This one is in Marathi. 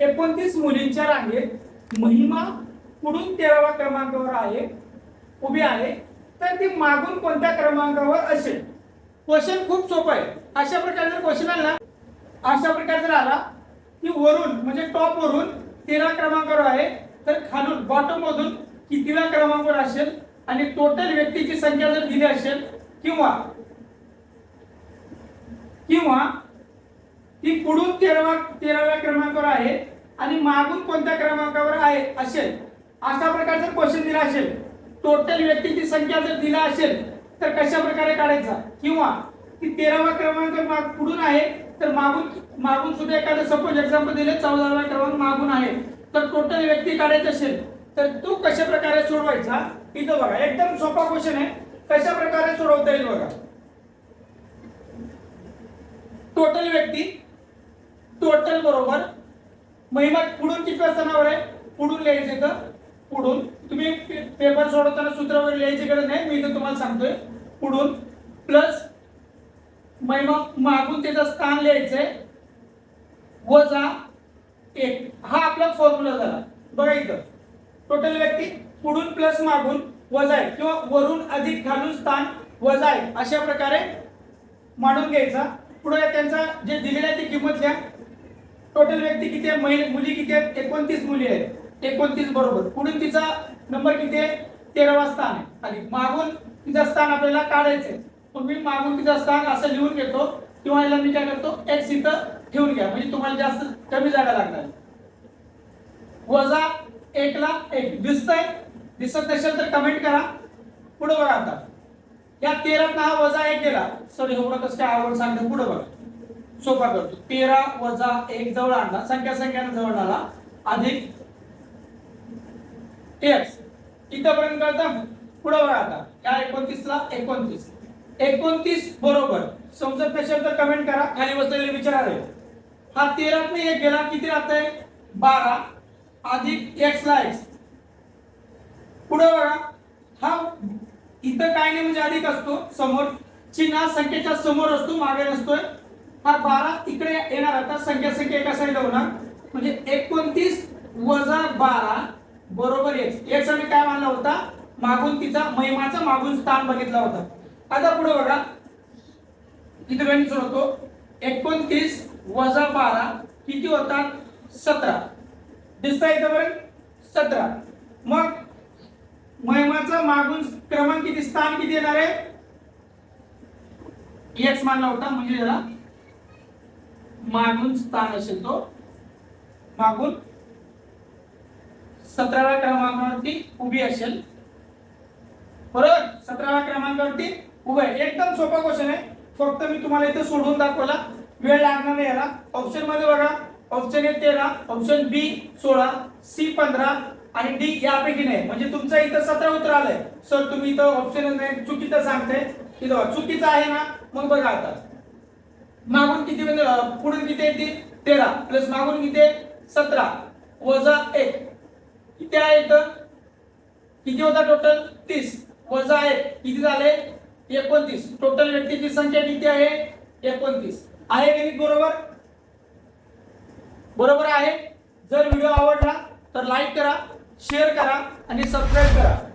एकोणतीस मुलींच्या रांगेत महिमा पुढून तेराव्या क्रमांकावर आहे उभी आहे. तर ती मागून कोणत्या क्रमांकावर असेल? क्वेश्चन खूप सोपं आहे. अशा प्रकारे जर क्वेश्चन आला अशा प्रकारे जर आला की वरून म्हणजे टॉप वरून तेरा क्रमांकावर आहे तर खालून बॉटम मधून कितीव्या क्रमांकावर असेल? आणि टोटल व्यक्तीची संख्या जर दिली असेल किंवा किंवा ती पुढून तेरावा तेराव्या क्रमांकावर आहे आणि मागून कोणत्या क्रमांकावर आहे असेल? अशा प्रकारचा क्वेश्चन दिला असेल. टोटल व्यक्तीची संख्या जर दिला असेल तर कशा प्रकारे काढायचा? किंवा ती तेरावा क्रमांक माग पुढून आहे तर मागून मागून सुद्धा एखादं सपोज एक्झाम्पल दिले चौदावा क्रमांक मागून आहे. तर टोटल व्यक्ती काढायचा असेल तर तो कशा प्रकारे सोडवायचा? इथं बघा एकदम सोपा क्वेश्चन आहे. कशा प्रकारे सोडवता येईल बघा? टोटल व्यक्ती टोटल बरोबर. महिमा पुढून किती स्थानावर आहे? पुढून लिहायचे तर पुढून. तुम्ही पेपर सोडवताना सूत्र वगैरे लिहायची गरज नाही मी इथं तुम्हाला सांगतोय. पुढून. प्लस महिमा मागून त्याचं स्थान लिहायचंय. वजा एक. हा आपला फॉर्म्युला झाला. बघा इथं. टोटल व्यक्ती पुढून प्लस मागून वजा आहे किंवा वरून अधिक घालून स्थान वजा आहे अशा प्रकारे मांडून घ्यायचा. पुढे त्यांचा जे दिलेला आहे ती किंमत घ्या टोटल व्यक्ती किती आहे? महिला मुली किती आहेत? एकोणतीस मुली आहेत. एकोणतीस बरोबर. पुढून तिचा नंबर किती आहे? तेरावा स्थान आहे. आणि मागून तिचं स्थान आपल्याला काढायचंय मग मी मागून तिचं स्थान असं लिहून घेतो. किंवा याला मी काय करतो? एक्स इथं ठेवून घ्या. म्हणजे तुम्हाला जास्त कमी जागा लागणार. वजा एकला एक. दिसतंय? दिसत नसेल तर कमेंट करा. पुढे बघा आता. या तेरा हा वजा एक गेला. सॉरी एवढं कसं काय आवड सांगतो. पुढे बघा. सोपा करतो. तेरा वजा एक जवळ आणला. संख्या संख्याने जवळ आला. अधिक एक्स इथपर्यंत कळतं? पुढे आता. या एकोणतीस ला एकोणतीस. एकोणतीस बरोबर. समजत नसेल तर कमेंट करा. खाली बसलेले विचारावे हा तेरात नाही एक गेला. किती राहत आहे बारा. अधिक एक्स ला एक्स पुढे बघा. हा इथं काय नाही म्हणजे अधिक असतो. समोर चिन्ह संख्येच्या समोर असतो मागे नसतोय. हा बारा इकडे येणार. आता संख्या संख्या एका साईडला होणार. म्हणजे एकोणतीस वजा बारा बरोबर एक्स एक्स आम्ही काय मानला होता? मागून तिचा महिमाचा मागून स्थान बघितला होता. आता पुढे बघा. इथे होतो एकोणतीस वजा बारा किती होतात? सतरा. दिसता इथं बरं? सतरा. मग महिमाचा मागून क्रमांक किती? स्थान किती येणार आहे? एक्स मानला होता. म्हणजे मागून स्थान असेल तो. मागून सतराव्या क्रमांकावरती उभी असेल. बरोबर सतराव्या क्रमांकावरती उभं आहे. एकदम सोपा क्वेश्चन आहे. फक्त मी तुम्हाला इथं सोडून दाखवला. वेळ लागणार नाही याला. ऑप्शनमध्ये बघा. ऑप्शन ए तेरा. ऑप्शन बी सोळा. सी पंधरा. आणि डी यापैकी नाही. म्हणजे तुमचं इथं सतरा उत्तर आलंय. सर तुम्ही इथं ऑप्शन नाही चुकीचं सांगताय. की चुकीचं आहे ना? मग बघा आता. मागून किती म्हणजे, पुढून किती येते तेरा. प्लस मागून किती? आहे? सतरा. वजा एक. किती आहे इथं? किती होता टोटल तीस. वजा एक. किती झाले? एकोणतीस. टोटल व्यक्तीची संख्या किती आहे? एकोणतीस. आहे गणित बरोबर? बरोबर आहे. जर व्हिडिओ आवडला तर लाईक करा शेअर करा आणि सबस्क्राईब करा.